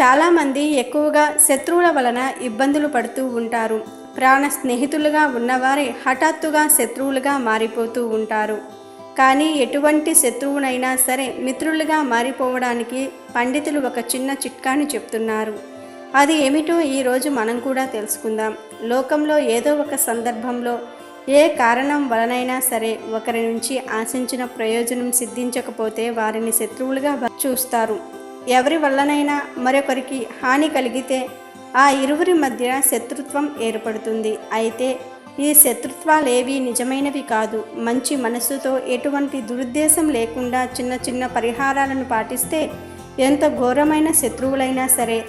చాలామంది ఎక్కువగా శత్రువుల వలన ఇబ్బందులు పడుతూ ఉంటారు. ప్రాణ స్నేహితులుగా ఉన్నవారే హఠాత్తుగా శత్రువులుగా మారిపోతూ ఉంటారు. కానీ ఎటువంటి శత్రువునైనా సరే మిత్రులుగా మారిపోవడానికి పండితులు ఒక చిన్న చిట్కాని చెప్తున్నారు. అది ఏమిటో ఈరోజు మనం కూడా తెలుసుకుందాం. లోకంలో ఏదో ఒక సందర్భంలో ఏ కారణం వలనైనా సరే ఒకరి నుంచి ఆశించిన ప్రయోజనం సిద్ధించకపోతే వారిని శత్రువులుగా చూస్తారు. ఎవరి వల్లనైనా మరొకరికి హాని కలిగితే ఆ ఇరువురి మధ్య శత్రుత్వం ఏర్పడుతుంది. అయితే ఈ శత్రుత్వాలేవి నిజమైనవి కాదు. మంచి మనస్సుతో ఎటువంటి దురుద్దేశం లేకుండా చిన్న చిన్న పరిహారాలను పాటిస్తే ఎంత ఘోరమైన శత్రువులైనా సరే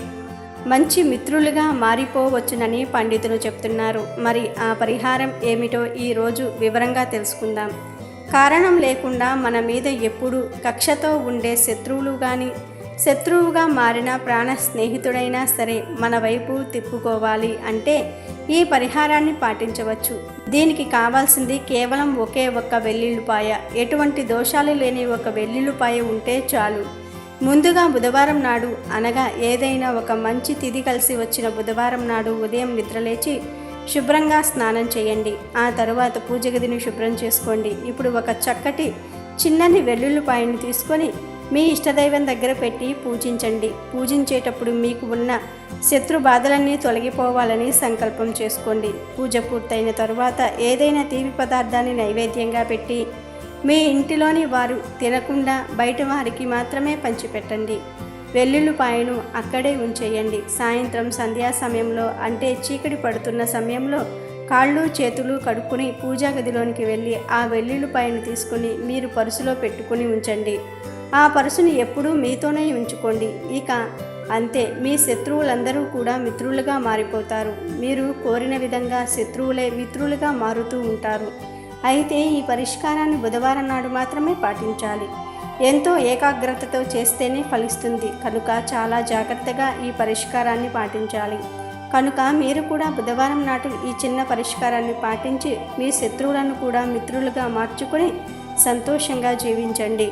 మంచి మిత్రులుగా మారిపోవచ్చునని పండితులు చెప్తున్నారు. మరి ఆ పరిహారం ఏమిటో ఈరోజు వివరంగా తెలుసుకుందాం. కారణం లేకుండా మన మీద ఎప్పుడు కక్షతో ఉండే శత్రువులు కానీ శత్రువుగా మారిన ప్రాణ స్నేహితుడైనా సరే మన వైపు తిప్పుకోవాలి అంటే ఈ పరిహారాన్ని పాటించవచ్చు. దీనికి కావాల్సింది కేవలం ఒకే ఒక్క వెల్లుల్లిపాయ. ఎటువంటి దోషాలు లేని ఒక వెల్లుల్లిపాయ ఉంటే చాలు. ముందుగా బుధవారం నాడు అనగా ఏదైనా ఒక మంచి తిది కలిసి వచ్చిన బుధవారం నాడు ఉదయం నిద్రలేచి శుభ్రంగా స్నానం చేయండి. ఆ తరువాత పూజ గదిని శుభ్రం చేసుకోండి. ఇప్పుడు ఒక చక్కటి చిన్నని వెల్లుల్లిపాయను తీసుకొని మీ ఇష్టదైవం దగ్గర పెట్టి పూజించండి. పూజించేటప్పుడు మీకు ఉన్న శత్రు బాధలన్నీ తొలగిపోవాలని సంకల్పం చేసుకోండి. పూజ పూర్తయిన తరువాత ఏదైనా తీపి పదార్థాన్ని నైవేద్యంగా పెట్టి మీ ఇంటిలోని వారు తినకుండా బయట వారికి మాత్రమే పంచిపెట్టండి. వెల్లుల్లిపాయను అక్కడే ఉంచేయండి. సాయంత్రం సంధ్యా సమయంలో అంటే చీకటి పడుతున్న సమయంలో కాళ్ళు చేతులు కడుక్కుని పూజా గదిలోనికి వెళ్ళి ఆ వెల్లుల్లిపాయను తీసుకుని మీరు పరుసులో పెట్టుకుని ఉంచండి. ఆ పరుసుని ఎప్పుడూ మీతోనే ఉంచుకోండి. ఇక అంతే మీ శత్రువులందరూ కూడా మిత్రులుగా మారిపోతారు. మీరు కోరిన విధంగా శత్రువులే మిత్రులుగా మారుతూ ఉంటారు. అయితే ఈ పరిష్కారాన్ని బుధవారం నాడు మాత్రమే పాటించాలి. ఎంతో ఏకాగ్రతతో చేస్తేనే ఫలిస్తుంది. కనుక చాలా జాగ్రత్తగా ఈ పరిష్కారాన్ని పాటించాలి. కనుక మీరు కూడా బుధవారం నాటు ఈ చిన్న పరిష్కారాన్ని పాటించి మీ శత్రువులను కూడా మిత్రులుగా మార్చుకొని సంతోషంగా జీవించండి.